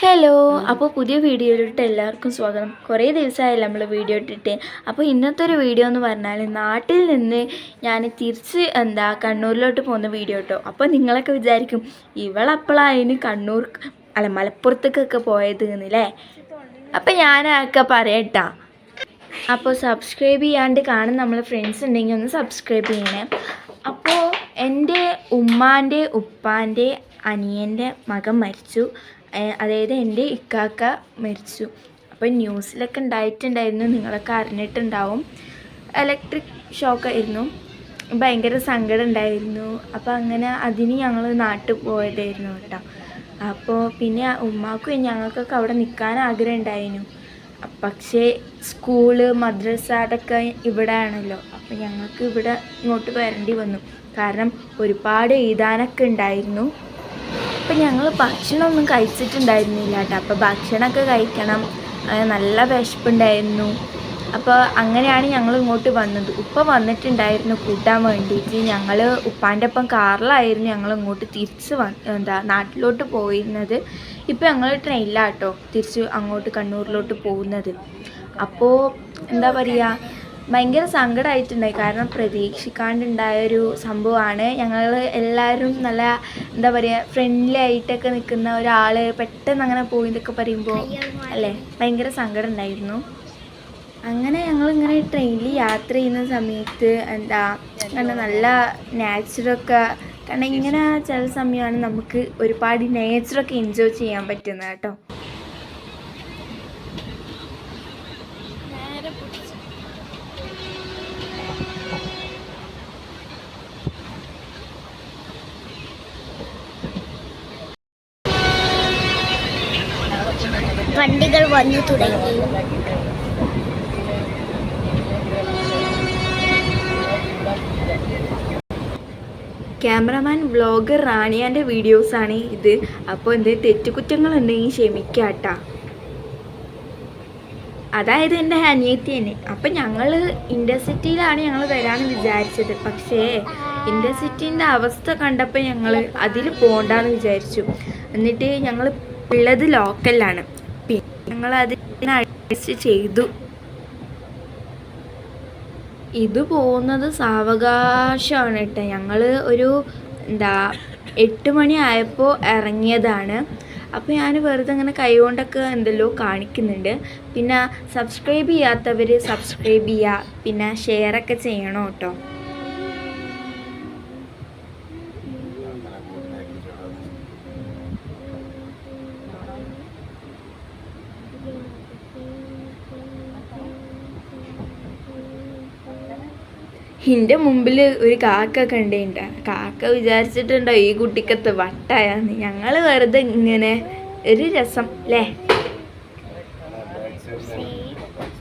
Hello അപ്പോൾ പുതിയ വീഡിയോയിലിട്ട് എല്ലാവർക്കും സ്വാഗതം. കുറേ ദിവസമായില്ല നമ്മൾ വീഡിയോ ഇട്ടിട്ട്. അപ്പോൾ ഇന്നത്തെ ഒരു വീഡിയോ എന്ന് പറഞ്ഞാൽ നാട്ടിൽ നിന്ന് ഞാൻ തിരിച്ച് എന്താ കണ്ണൂരിലോട്ട് പോകുന്ന വീഡിയോ കേട്ടോ. അപ്പോൾ നിങ്ങളൊക്കെ വിചാരിക്കും ഇവളപ്പോഴായിന് കണ്ണൂർ അല്ല മലപ്പുറത്തേക്കൊക്കെ പോയത് എന്നല്ലേ അപ്പോൾ ഞാനൊക്കെ പറയട്ടാ അപ്പോൾ സബ്സ്ക്രൈബ് ചെയ്യാണ്ട് കാണുന്ന നമ്മളെ ഫ്രണ്ട്സ് ഉണ്ടെങ്കിൽ ഒന്ന് സബ്സ്ക്രൈബ് ചെയ്യണേ. അപ്പോൾ എന്റെ ഉമ്മാന്റെ ഉപ്പാന്റെ അനിയന്റെ മകൻ മരിച്ചു. അതായത് എന്റെ ഇക്കാക്ക മരിച്ചു. അപ്പോൾ ന്യൂസിലൊക്കെ ഉണ്ടായിട്ടുണ്ടായിരുന്നു നിങ്ങളൊക്കെ അറിഞ്ഞിട്ടുണ്ടാവും. ഇലക്ട്രിക് ഷോക്കായിരുന്നു ഭയങ്കര സങ്കടം ഉണ്ടായിരുന്നു. അപ്പോൾ അങ്ങനെ അതിന് ഞങ്ങൾ നാട്ടിൽ പോയതായിരുന്നു കേട്ടോ. അപ്പോൾ പിന്നെ ഉമ്മാക്കും ഞങ്ങൾക്കൊക്കെ അവിടെ നിൽക്കാൻ ആഗ്രഹം ഉണ്ടായിരുന്നു. പക്ഷേ സ്കൂൾ മദ്രസ അതൊക്കെ ഇവിടെ ആണല്ലോ അപ്പോൾ ഞങ്ങൾക്ക് ഇവിടെ ഇങ്ങോട്ട് വരേണ്ടി വന്നു. കാരണം ഒരുപാട് എഴുതാനൊക്കെ ഉണ്ടായിരുന്നു. അപ്പം ഞങ്ങൾ ഭക്ഷണമൊന്നും കഴിച്ചിട്ടുണ്ടായിരുന്നില്ല കേട്ടോ അപ്പോൾ ഭക്ഷണമൊക്കെ കഴിക്കണം. നല്ല വിശപ്പുണ്ടായിരുന്നു. അപ്പോൾ അങ്ങനെയാണ് ഞങ്ങൾ ഇങ്ങോട്ട് വന്നത്. ഉപ്പ വന്നിട്ടുണ്ടായിരുന്നു കൂട്ടാൻ വേണ്ടിയിട്ട് ഞങ്ങൾ ഉപ്പാന്റെ ഒപ്പം കാറിലായിരുന്നു ഞങ്ങൾ ഇങ്ങോട്ട് തിരിച്ച് എന്താ നാട്ടിലോട്ട് പോയിരുന്നത്. ഇപ്പോൾ ഞങ്ങൾ ട്രെയിനില്ല കേട്ടോ തിരിച്ച് അങ്ങോട്ട് കണ്ണൂരിലോട്ട് പോകുന്നത്. അപ്പോൾ എന്താ പറയുക ഭയങ്കര സങ്കടമായിട്ടുണ്ടായി കാരണം പ്രതീക്ഷിക്കാണ്ടുണ്ടായൊരു സംഭവമാണ്. ഞങ്ങൾ എല്ലാവരും നല്ല എന്താ പറയുക ഫ്രണ്ട്ലി ആയിട്ടൊക്കെ നിൽക്കുന്ന ഒരാൾ പെട്ടെന്ന് അങ്ങനെ പോയി എന്നൊക്കെ പറയുമ്പോൾ അല്ലേ? ഭയങ്കര സങ്കടം ഉണ്ടായിരുന്നു അങ്ങനെ ഞങ്ങളിങ്ങനെ ട്രെയിനിൽ യാത്ര ചെയ്യുന്ന സമയത്ത് എന്താ കണ്ട നല്ല നാച്ചുറൊക്കെ കാരണം ഇങ്ങനെ ചില സമയമാണ് നമുക്ക് ഒരുപാട് നേച്ചറൊക്കെ എൻജോയ് ചെയ്യാൻ പറ്റുന്നത് കേട്ടോ. വണ്ടികൾ വന്നു തുടങ്ങി. ക്യാമറമാൻ വ്ളോഗർ റാണിയാന്റെ വീഡിയോസാണ് ഇത്. അപ്പോൾ എന്ത് തെറ്റുകുറ്റങ്ങളുണ്ടെങ്കിൽ ക്ഷമിക്കാട്ടാ. അതായത് എന്റെ അനിയത്തി തന്നെ അപ്പം ഞങ്ങൾ ഇൻഡർസിറ്റിയിലാണ് ഞങ്ങൾ വരാമെന്ന് വിചാരിച്ചത്. പക്ഷേ ഇൻഡർസിറ്റീന്റെ അവസ്ഥ കണ്ടപ്പോൾ ഞങ്ങൾ അതിൽ പോകണ്ടെന്ന് വിചാരിച്ചു. എന്നിട്ട് ഞങ്ങൾ ഉള്ളത് ലോക്കലിലാണ് പിന്നെ ഞങ്ങൾ അതിനെ അഡ്ജസ്റ്റ് ചെയ്തു. ഇത് പോകുന്നത് സാവകാശമാണ് കേട്ടോ. ഞങ്ങൾ ഒരു എന്താ എട്ട് മണി ആയപ്പോൾ ഇറങ്ങിയതാണ്. അപ്പോൾ ഞാൻ വെറുതെ ഇങ്ങനെ കൈകൊണ്ടൊക്കെ എന്തല്ലോ കാണിക്കുന്നുണ്ട്. പിന്നെ സബ്സ്ക്രൈബ് ചെയ്യാത്തവർ സബ്സ്ക്രൈബ് ചെയ്യുക പിന്നെ ഷെയറൊക്കെ ചെയ്യണം കേട്ടോ. എന്റെ മുമ്പിൽ ഒരു കാക്ക കണ്ടേണ്ട. കാക്ക വിചാരിച്ചിട്ടുണ്ടോ ഈ കുട്ടിക്കത്ത് വട്ടായാന്ന് ഞങ്ങൾ വെറുതെ ഇങ്ങനെ ഒരു രസം അല്ലേ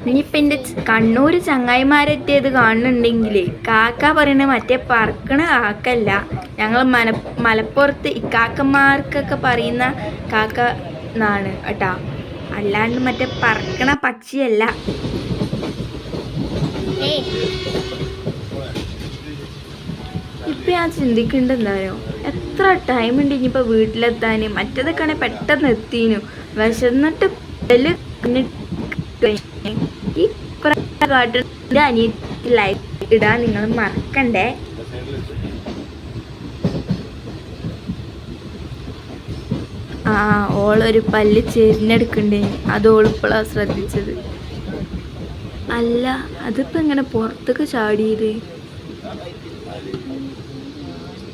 ഇനിയിപ്പോൾ എന്റെ കണ്ണൂർ ചങ്ങായിമാരെത്തിയത് കാണുന്നുണ്ടെങ്കിൽ കാക്ക പറയണ മറ്റേ പറക്കണ കാക്കല്ല. ഞങ്ങൾ മല മലപ്പുറത്ത് ഇക്കാക്കന്മാർക്കൊക്കെ പറയുന്ന കാക്ക എന്നാണ് കേട്ടോ. അല്ലാണ്ട് മറ്റേ പറക്കണ പക്ഷിയല്ല. ഏയ് ഇപ്പം ഞാൻ ചിന്തിക്കേണ്ടത് എന്താണോ എത്ര ടൈം ഉണ്ട് ഇനിയിപ്പോൾ വീട്ടിലെത്താൻ മറ്റേതൊക്കെ ആണെങ്കിൽ പെട്ടെന്ന് എത്തിനും. വിശന്നിട്ട് അനിയത്തി ലൈഫ് ഇടാൻ നിങ്ങൾ മറക്കണ്ടേ? ആ ഓളൊരു പല്ല് ചെരിഞ്ഞെടുക്കണ്ടേ? അത് ഓളിപ്പോഴാണ് ശ്രദ്ധിച്ചത്. അല്ല അതിപ്പോൾ ഇങ്ങനെ പുറത്തൊക്കെ ചാടിയത്?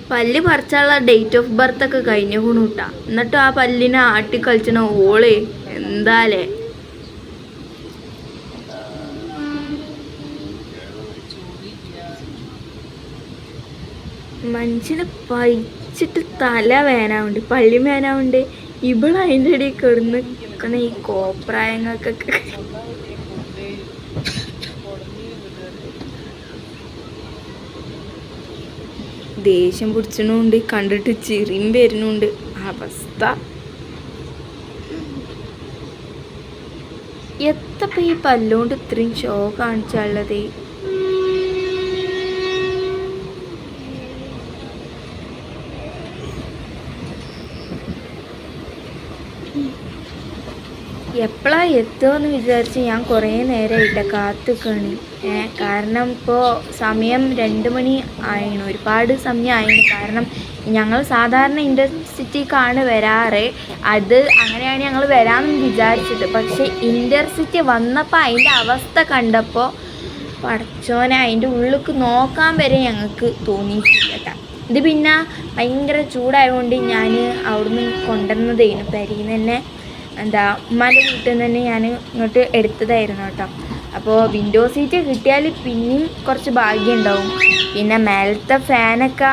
പല്ല് പറിച്ചുള്ള ഡേറ്റ് ഓഫ് ബർത്ത് ഒക്കെ കഴിഞ്ഞ കൂണൂട്ട. എന്നിട്ട് ആ പല്ലിനെ ആട്ടിക്കളിച്ചണ ഓൾ എന്താലേ? മനുഷ്യനെ പഴിച്ചിട്ട് തല വേനാവുണ്ട് പള്ളി വേനാവുണ്ട്. ഇവിടെ അതിന്റെ ഇടയിൽ കിടന്ന് നിൽക്കണ ഈ കോപ്രായങ്ങൾക്കൊക്കെ. ദേഷ്യം പിടിച്ചണുണ്ട് കണ്ടിട്ട് ചിറിയും വരുന്നുണ്ട്. അവസ്ഥ. എത്തപ്പ ഈ പല്ലുകൊണ്ട് ഇത്രയും ഷോ കാണിച്ചുള്ളത്? എപ്പോഴാ എത്തുമെന്ന് വിചാരിച്ച് ഞാൻ കുറേ നേരമായിട്ട് കാത്തുക്കണി. കാരണം ഇപ്പോൾ സമയം രണ്ട് മണി ആയിണ്. ഒരുപാട് സമയം ആയിണ്. കാരണം ഞങ്ങൾ സാധാരണ ഇന്റർസിറ്റിക്കാണ് വരാറ്. അത് അങ്ങനെയാണ് ഞങ്ങൾ വരാമെന്ന് വിചാരിച്ചത് പക്ഷേ ഇന്റർസിറ്റി വന്നപ്പോൾ അതിന്റെ അവസ്ഥ കണ്ടപ്പോൾ പടച്ചോനെ അതിന്റെ ഉള്ളിലേക്ക് നോക്കാൻ വരെ ഞങ്ങൾക്ക് തോന്നിയിട്ടില്ല കേട്ടോ ഇത് പിന്നെ ഭയങ്കര ചൂടായതുകൊണ്ട് ഞാൻ അവിടുന്ന് കൊണ്ടുവന്നതേനു പെരിയിൽ തന്നെ എന്താ ഉമ്മാന്റെ വീട്ടിൽ നിന്ന് തന്നെ ഞാൻ ഇങ്ങോട്ട് എടുത്തതായിരുന്നു കേട്ടോ. അപ്പോൾ വിൻഡോ സീറ്റ് കിട്ടിയാൽ പിന്നെയും കുറച്ച് ഭാഗ്യം ഉണ്ടാവും. പിന്നെ മേലത്തെ ഫാനൊക്കെ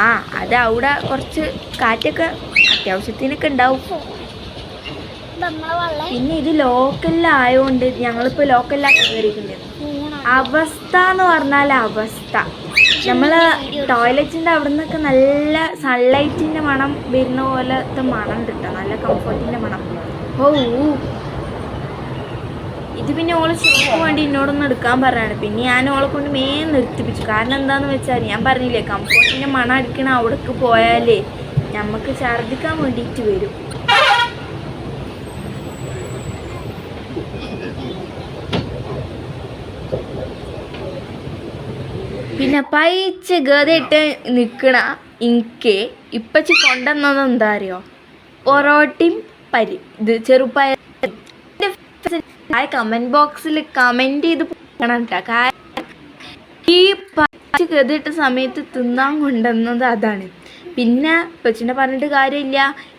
ആ അത് അവിടെ കുറച്ച് കാറ്റൊക്കെ അത്യാവശ്യത്തിനൊക്കെ ഉണ്ടാവും. പിന്നെ ഇത് ലോക്കലിലായതുകൊണ്ട് ഞങ്ങളിപ്പോൾ ലോക്കലിലാണ് കയറിയിട്ടുണ്ട് അവസ്ഥ എന്ന് പറഞ്ഞാൽ അവസ്ഥ. നമ്മൾ ടോയ്ലറ്റിന്റെ അവിടെ നിന്നൊക്കെ നല്ല സൺലൈറ്റിന്റെ മണം വരുന്ന പോലത്തെ മണം കിട്ടുക നല്ല കംഫർട്ടിന്റെ മണം. ഓ. ഇത് പിന്നെ ഓൾ ഷോക്ക് വേണ്ടി എന്നോടൊന്ന് എടുക്കാൻ പറയാണ് പിന്നെ ഞാൻ ഓളെ കൊണ്ട് മേൻ നിർത്തിപ്പിച്ചു. കാരണം എന്താന്ന് വെച്ചാൽ ഞാൻ പറഞ്ഞില്ലേ കംഫോർട്ടിന്റെ മണം അടിക്കണ അവിടേക്ക് പോയാലേ നമുക്ക് ഛർദ്ദിക്കാൻ വേണ്ടിയിട്ട് വരും. പിന്നെ പൈച്ച് ഗതിയിട്ട് നിൽക്കണ എനിക്ക് ഇപ്പച്ചി കൊണ്ടുവന്നത് എന്താ അറിയോ പൊറോട്ടയും പരി ഇത് ചെറുപ്പയർ ആ കമന്റ് ബോക്സിൽ കമന്റ് ചെയ്ത് ഈ പച്ച ഗതിയിട്ട സമയത്ത് തിന്നാൻ കൊണ്ടുവന്നത് അതാണ്. പിന്നെ ഇപ്പച്ചിനെ പറഞ്ഞിട്ട് കാര്യമില്ല.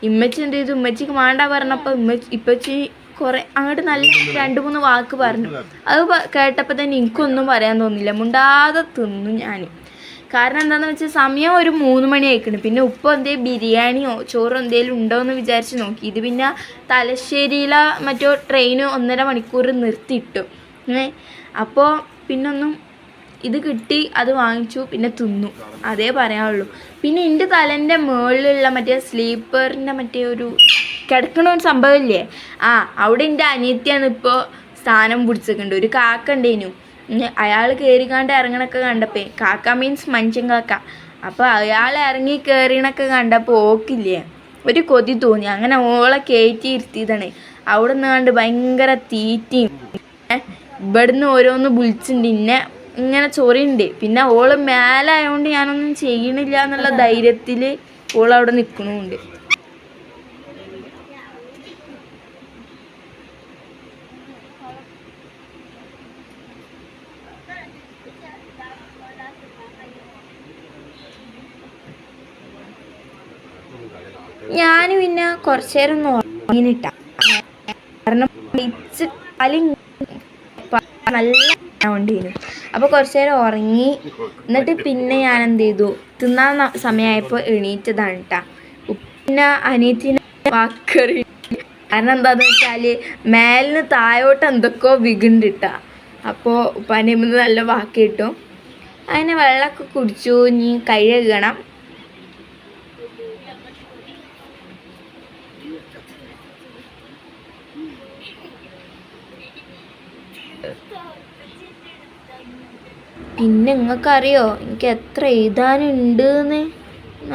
ഇമ്മച്ചി എന്ത് ചെയ്തു? ഉമ്മച്ചിക്ക് വേണ്ട പറഞ്ഞപ്പോൾ ഇമ്മച്ചി ഇപ്പച്ചി കുറേ അങ്ങോട്ട് നല്ല രണ്ട് മൂന്ന് വാക്ക് പറഞ്ഞു. അത് കേട്ടപ്പോൾ തന്നെ എനിക്കൊന്നും പറയാൻ തോന്നില്ല മുണ്ടാതെ തിന്നു ഞാൻ കാരണം എന്താണെന്ന് വെച്ചാൽ സമയം ഒരു മൂന്ന് മണി ആയിക്കണം. പിന്നെ ഉപ്പ് എന്തേ ബിരിയാണിയോ ചോറോ എന്തേലും ഉണ്ടോ എന്ന് വിചാരിച്ച് നോക്കി. ഇത് പിന്നെ തലശ്ശേരിയിലെ മറ്റോ ട്രെയിൻ ഒന്നര മണിക്കൂർ നിർത്തിയിട്ടു. ഏ? അപ്പോൾ പിന്നൊന്നും ഇത് കിട്ടി അത് വാങ്ങിച്ചു പിന്നെ തിന്നു. അതേ പറയാനുള്ളൂ. പിന്നെ എന്റെ തലന്റെ മുകളിലുള്ള മറ്റേ സ്ലീപ്പറിന്റെ മറ്റേ ഒരു കിടക്കണ ഒരു സംഭവമില്ലേ? ആ അവിടെ എന്റെ അനിയത്തിയാണ് ഇപ്പോൾ സ്ഥാനം പിടിച്ചിട്ടുണ്ട് ഒരു കാക്ക ഉണ്ടേനു. അയാൾ കയറിക്കാണ്ട് ഇറങ്ങണൊക്കെ കണ്ടപ്പേ. കാക്ക മീൻസ് മനുഷ്യൻ കാക്ക. അപ്പോൾ അയാൾ ഇറങ്ങി കയറിയണൊക്കെ കണ്ടപ്പോൾ ഓക്കില്ലേ? ഒരു കൊതി തോന്നി. അങ്ങനെ ഓളെ കയറ്റി ഇരുത്തിയതാണ്. അവിടെ നിന്ന് കണ്ട് ഭയങ്കര തീറ്റയും ഇവിടുന്ന് ഓരോന്ന് വിളിച്ചിട്ടുണ്ട് ഇന്നെ ഇങ്ങനെ ചൊറിയുണ്ട്. പിന്നെ ഓൾ മേലായതുകൊണ്ട് ഞാനൊന്നും ചെയ്യണില്ല എന്നുള്ള ധൈര്യത്തിൽ ഓൾ അവിടെ നിൽക്കണമുണ്ട് ഞാൻ പിന്നെ കുറച്ചു നേരം കാരണം ഇച്ച് നല്ല ഉണ്ടേനു അപ്പോൾ നേരം ഉറങ്ങി എന്നിട്ട് പിന്നെ ഞാൻ എന്ത് ചെയ്തു തിന്നാൻ സമയമായപ്പോ എണീറ്റതാണ് കേട്ടോ പിന്നെ അനിയത്തിനെ വാക്കറി കാരണം എന്താന്ന് വെച്ചാൽ മേലിന് താഴോട്ട് എന്തൊക്കെയോ വിഗുണ്ടിട്ട. അപ്പോൾ ഉപ്പാനിന്ന് നല്ല വാക്ക് കിട്ടും അങ്ങനെ വെള്ളമൊക്കെ കുടിച്ചു. ഇനി കഴുകണം. പിന്നെ നിങ്ങൾക്കറിയോ എനിക്ക് എത്ര എഴുതാനുണ്ട് എന്ന്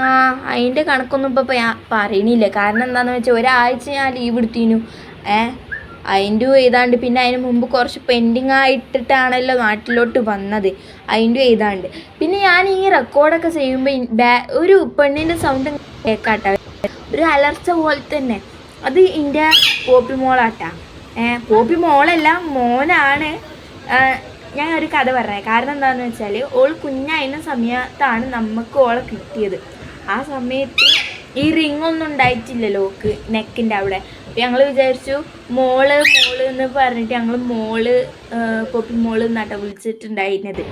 ആ അതിന്റെ കണക്കൊന്നും ഇപ്പോൾ പറയണില്ല. കാരണം എന്താണെന്ന് വെച്ചാൽ ഒരാഴ്ച ഞാൻ ലീവ് എടുത്തിനു. ഏ അതിന്റെ എഴുതാണ്ട്. പിന്നെ അതിന് മുമ്പ് കുറച്ച് പെൻഡിങ് ആയിട്ടിട്ടാണല്ലോ നാട്ടിലോട്ട് വന്നത്. അതിന്റെ എഴുതാണ്ട്. പിന്നെ ഞാൻ ഈ റെക്കോർഡൊക്കെ ചെയ്യുമ്പോൾ ഒരു പെണ്ണിന്റെ സൗണ്ട് കേൾക്കാട്ട ഒരു അലർച്ച പോലെ തന്നെ അത് എന്റെ പോപ്പി മോളാട്ടാ ഏ പോപ്പി മോളല്ല മോനാണ് ഞാൻ ഒരു കഥ പറഞ്ഞത് കാരണം എന്താണെന്ന് വെച്ചാൽ ഓൾ കുഞ്ഞായിരുന്ന സമയത്താണ് നമുക്ക് ഓളെ കിട്ടിയത്. ആ സമയത്ത് ഈ റിംഗ് ഒന്നും ഉണ്ടായിട്ടില്ല ഓക്ക് നെക്കിന്റെ അവിടെ. ഞങ്ങൾ വിചാരിച്ചു മോൾ മോൾ എന്ന് പറഞ്ഞിട്ട് ഞങ്ങൾ മോൾ പൊപ്പി മോൾ നട്ട വിളിച്ചിട്ടുണ്ടായിരുന്നത്.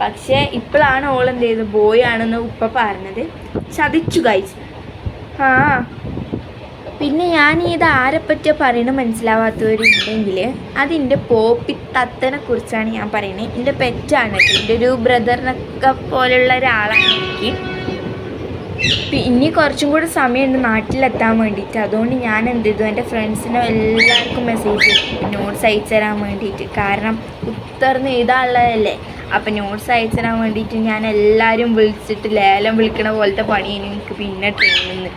പക്ഷേ ഇപ്പോഴാണ് ഓൾ എന്ത് ചെയ്തത് ബോയ് ആണെന്ന് ഉപ്പ പറഞ്ഞത്. ചതിച്ചു കഴിച്ചു ആ പിന്നെ ഞാൻ ഇത് ആരെപ്പറ്റിയാ പറയണത് മനസ്സിലാവാത്തവരുണ്ടെങ്കിൽ അതിന്റെ പോപ്പി തത്തനെ കുറിച്ചാണ് ഞാൻ പറയുന്നത് എന്റെ പെറ്റാണ് എന്റെ ഒരു ബ്രദറിനൊക്കെ പോലുള്ള ഒരാളാണ് എനിക്ക് ഇനി കുറച്ചും കൂടെ സമയമുണ്ട് നാട്ടിലെത്താൻ വേണ്ടിയിട്ട്. അതുകൊണ്ട് ഞാൻ എന്ത് ചെയ്തു? എന്റെ ഫ്രണ്ട്സിനും എല്ലാവർക്കും മെസ്സേജ് നോട്ട്സ് അയച്ചു തരാൻ വേണ്ടിയിട്ട്. കാരണം ഉത്തർന്ന് എഴുതാനുള്ളതല്ലേ. അപ്പം നോട്ട്സ് അയച്ചു തരാൻ വേണ്ടിയിട്ട് ഞാൻ എല്ലാവരും വിളിച്ചിട്ട് ലേലം വിളിക്കണ പോലത്തെ പണിയാണ് എനിക്ക് പിന്നെ ട്രെയിനിൽ നിന്ന്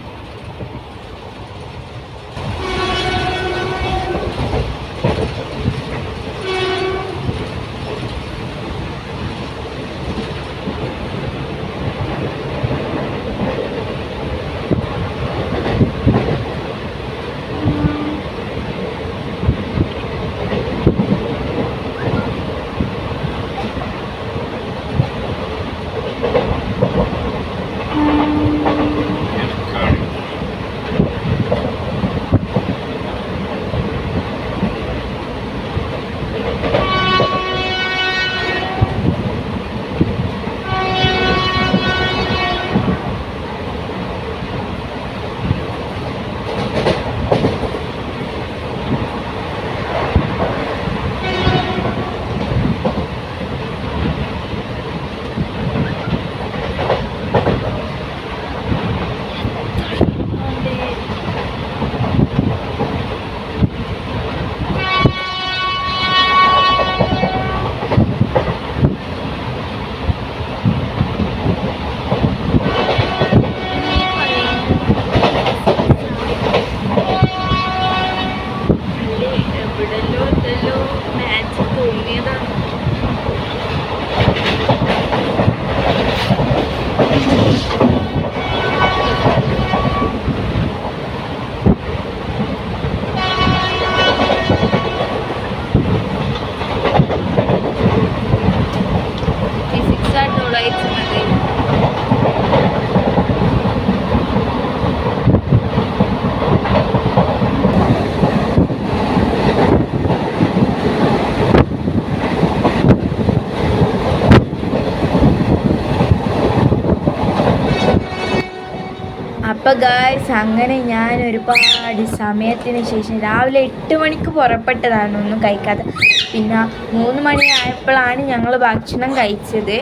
അപ്പോൾ ഗായ്സ് അങ്ങനെ ഞാൻ ഒരുപാട് സമയത്തിന് ശേഷം രാവിലെ എട്ട് മണിക്ക് പുറപ്പെട്ടതാണ് ഒന്നും കഴിക്കാതെ. പിന്നെ മൂന്ന് മണി ആയപ്പോഴാണ് ഞങ്ങൾ ഭക്ഷണം കഴിച്ചത്.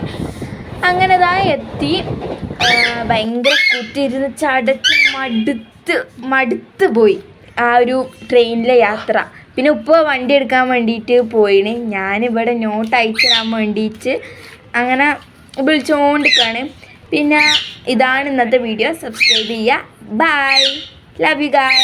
അങ്ങനെ ഇതാ എത്തി. ഭയങ്കര കുറ്റിരുന്ന് ചടച്ച് മടുത്ത് മടുത്ത് പോയി ആ ഒരു ട്രെയിനിലെ യാത്ര. പിന്നെ ഉപ്പ വണ്ടി എടുക്കാൻ വേണ്ടിയിട്ട് പോയിന് ഞാനിവിടെ നോട്ട് അയച്ചു തരാൻ വേണ്ടിയിട്ട് അങ്ങനെ വിളിച്ചുകൊണ്ടിരിക്കുകയാണ് പിന്നെ ഇതാണ് ഇന്നത്തെ വീഡിയോ സബ്സ്ക്രൈബ് ചെയ്യുക. Bye love you guys